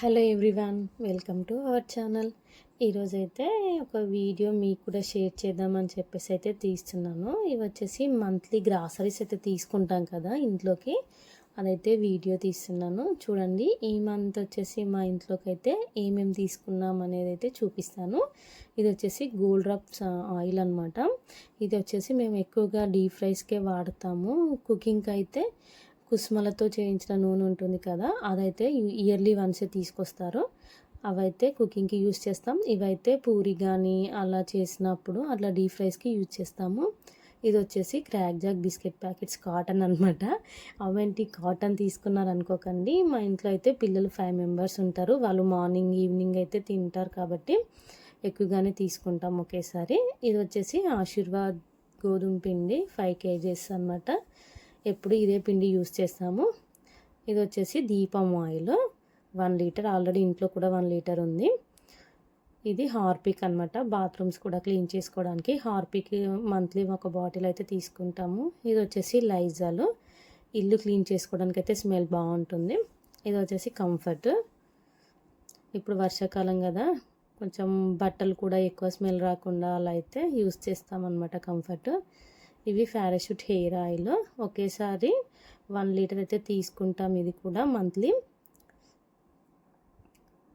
Hello everyone welcome to our channel. ఈరోజైతే ఒక video మీకు కూడా షేర్ చేద్దామని చెప్పేసి అయితే తీస్తున్నాను. ఇవి వచ్చేసి మంత్లీ గ్రాసరీస్ అయితే తీసుకుంటాం కదా ఇంట్లోకి. అదైతే వీడియో తీస్తున్నాను. చూడండి ఈ మంత్ వచ్చేసి మా ఇంట్లోకి అయితే ఏమేమి తీసుకున్నాం అనేది అయితే చూపిస్తాను. ఇది వచ్చేసి గోల్డ్ రప్స్ ఆయిల్ అనమాట ఇది వచ్చేసి మేము ఎక్కువగా డీప్ ఫ్రైస్కే వాడతాము. కుకింగ్కి అయితే కుసుమలతో చేయించిన నూనె ఉంటుంది కదా అదైతే ఇయర్లీ వన్స్ తీసుకొస్తారు. అవైతే కుకింగ్కి యూజ్ చేస్తాం. ఇవైతే పూరి కానీ అలా చేసినప్పుడు అట్లా డీప్ ఫ్రైస్కి యూజ్ చేస్తాము. ఇది వచ్చేసి crack jack biscuit packets cotton అనమాట అవేంటి కాటన్ తీసుకున్నారు అనుకోకండి. మా ఇంట్లో అయితే పిల్లలు ఫైవ్ మెంబర్స్ ఉంటారు. వాళ్ళు మార్నింగ్ ఈవినింగ్ అయితే తింటారు కాబట్టి ఎక్కువగానే తీసుకుంటాం ఒకేసారి. ఇది వచ్చేసి ఆశీర్వాద్ గోధుమ పిండి ఫైవ్ కేజీస్ అనమాట ఎప్పుడు ఇదే పిండి యూస్ చేస్తాము. ఇది వచ్చేసి దీపం ఆయిల్. వన్ లీటర్ ఆల్రెడీ ఇంట్లో కూడా వన్ లీటర్ ఉంది. ఇది హార్పిక్ అనమాట బాత్రూమ్స్ కూడా క్లీన్ చేసుకోవడానికి హార్పిక్ మంత్లీ ఒక బాటిల్ అయితే తీసుకుంటాము. ఇది వచ్చేసి లైజాలు. ఇల్లు క్లీన్ చేసుకోవడానికి అయితే స్మెల్ బాగుంటుంది. ఇది వచ్చేసి కంఫర్ట్. ఇప్పుడు వర్షాకాలం కదా కొంచెం బట్టలు కూడా ఎక్కువ స్మెల్ రాకుండా అలా అయితే యూస్ చేస్తామన్నమాట కంఫర్ట్. ఇవి పారాషూట్ హెయిర్ ఆయిల్. ఒకేసారి వన్ లీటర్ అయితే తీసుకుంటాం ఇది కూడా మంత్లీ.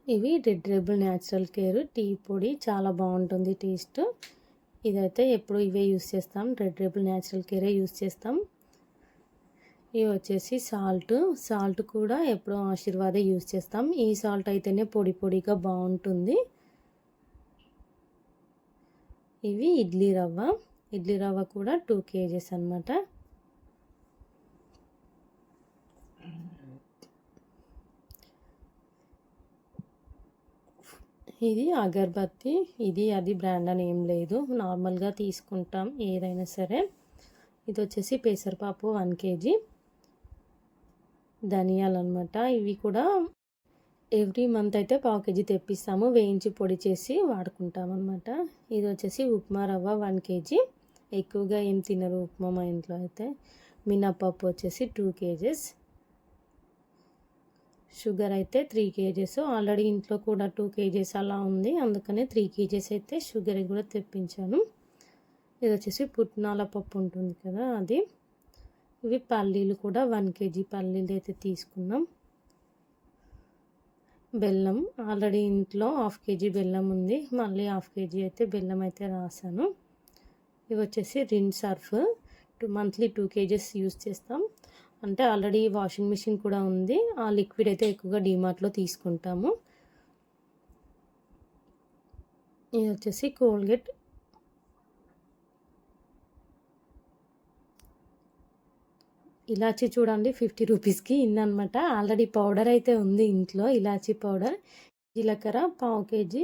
ఇవి Red Label Natural Care tea పొడి చాలా బాగుంటుంది టేస్ట్. ఇదైతే ఎప్పుడు ఇవే యూస్ చేస్తాం. రెడ్ రెబుల్ న్యాచురల్ కేరే యూస్ చేస్తాం. ఇవి వచ్చేసి సాల్ట్. సాల్ట్ కూడా ఎప్పుడో ఆశీర్వాదే యూస్ చేస్తాం. ఈ సాల్ట్ అయితేనే పొడి పొడిగా బాగుంటుంది. ఇవి ఇడ్లీ రవ్వ. ఇడ్లీ రవ్వ కూడా టూ కేజీస్ అనమాట ఇది అగర్బత్తి. ఇది అది బ్రాండ్ అని ఏం లేదు. నార్మల్గా తీసుకుంటాం ఏదైనా సరే. ఇది వచ్చేసి పెసరపప్పు వన్ కేజీ. ధనియాలు అనమాట ఇవి కూడా ఎవ్రీ మంత్ అయితే పావు కేజీ తెప్పిస్తాము. వేయించి పొడి చేసి వాడుకుంటాం అనమాట ఇది వచ్చేసి ఉప్మా రవ్వ వన్ కేజీ. ఎక్కువగా ఏం తినరు ఉప్మా మా ఇంట్లో అయితే. మినప్పప్పు వచ్చేసి టూ కేజెస్. షుగర్ అయితే త్రీ కేజెస్. ఆల్రెడీ ఇంట్లో కూడా టూ కేజెస్ అలా ఉంది. అందుకనే త్రీ కేజెస్ అయితే షుగర్ కూడా తెప్పించాను. ఇది వచ్చేసి పుట్నాల పప్పు ఉంటుంది కదా అది. ఇవి పల్లీలు కూడా వన్ కేజీ పల్లీలు అయితే తీసుకున్నాం. బెల్లం. ఆల్రెడీ ఇంట్లో హాఫ్ కేజీ బెల్లం ఉంది. మళ్ళీ హాఫ్ కేజీ అయితే బెల్లం అయితే రాసాను. ఇవి వచ్చేసి Rin Surf. Two monthly two KGs use చేస్తాం. అంటే ఆల్రెడీ వాషింగ్ మిషన్ కూడా ఉంది. ఆ లిక్విడ్ అయితే ఎక్కువగా డీమార్ట్లో తీసుకుంటాము. ఇది వచ్చేసి కోల్గేట్. ఇలాచీ చూడండి ఫిఫ్టీ రూపీస్కి ఇన్నమాట ఆల్రెడీ పౌడర్ అయితే ఉంది ఇంట్లో ఇలాచీ పౌడర్. జీలకర్ర పావు కేజీ.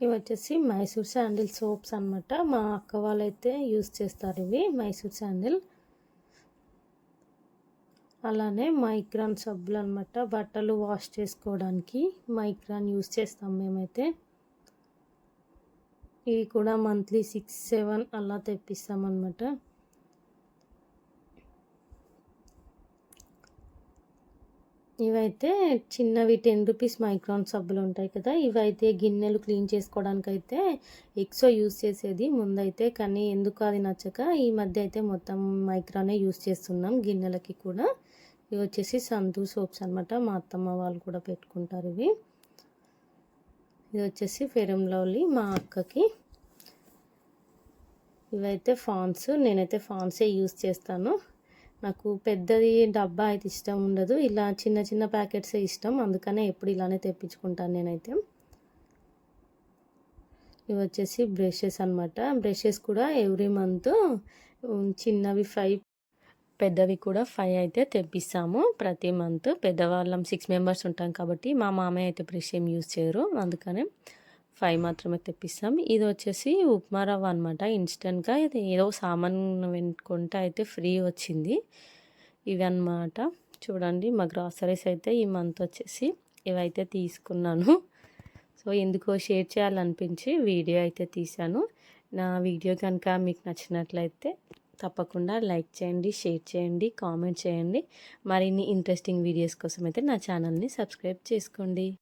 ఇవి వచ్చేసి మైసూర్ శాండిల్ సోప్స్ అనమాట మా అక్క వాళ్ళైతే యూస్ చేస్తారు ఇవి మైసూర్ శాండిల్. అలానే మైక్రాన్ సబ్బులు అనమాట బట్టలు వాష్ చేసుకోవడానికి మైక్రాన్ యూస్ చేస్తాం మేమైతే. ఇవి కూడా మంత్లీ సిక్స్ సెవెన్ అలా తెప్పిస్తామన్నమాట ఇవైతే చిన్నవి టెన్ రూపీస్ మైక్రాన్ సబ్బులు ఉంటాయి కదా ఇవైతే గిన్నెలు క్లీన్ చేసుకోవడానికి అయితే ఎక్సో యూస్ చేసేది ముందైతే కానీ ఎందుకు అది నచ్చక ఈ మధ్య అయితే మొత్తం మైక్రానే యూస్ చేస్తున్నాం గిన్నెలకి కూడా. ఇవి వచ్చేసి సంతూ సోప్స్ అనమాట మా అత్తమ్మ వాళ్ళు కూడా పెట్టుకుంటారు ఇవి. ఇది వచ్చేసి ఫెరమ్ లవ్లీ మా అక్కకి. ఇవైతే ఫాన్స్ నేనైతే ఫాన్సే యూస్ చేస్తాను. నాకు పెద్దది డబ్బా అయితే ఇష్టం ఉండదు. ఇలా చిన్న చిన్న ప్యాకెట్సే ఇష్టం. అందుకనే ఎప్పుడు ఇలానే తెప్పించుకుంటాను నేనైతే. ఇవి వచ్చేసి బ్రషెస్ అనమాట బ్రషెస్ కూడా ఎవ్రీ మంత్ చిన్నవి ఫైవ్ పెద్దవి కూడా ఫైవ్ అయితే తెప్పిస్తాము. ప్రతి మంత్ పెద్దవాళ్ళం సిక్స్ మెంబర్స్ ఉంటాం కాబట్టి మా మామయ్య అయితే బ్రష్ ఏం యూజ్ చేయరు. అందుకనే ఫైవ్ మాత్రమే తెప్పిస్తాం. ఇది వచ్చేసి ఉప్మా రవ్వ అనమాట ఇన్స్టెంట్గా ఇది ఏదో సామాన్ వెనుకుంటే అయితే ఫ్రీ వచ్చింది. ఇవి అనమాట చూడండి మా గ్రాసరీస్ అయితే ఈ మంత్ వచ్చేసి ఇవైతే తీసుకున్నాను. సో ఎందుకో షేర్ చేయాలనిపించి వీడియో అయితే తీశాను. నా వీడియో కనుక మీకు నచ్చినట్లయితే తప్పకుండా లైక్ చేయండి షేర్ చేయండి కామెంట్ చేయండి. మరిన్ని ఇంట్రెస్టింగ్ వీడియోస్ కోసం అయితే నా ఛానల్ని సబ్స్క్రైబ్ చేసుకోండి.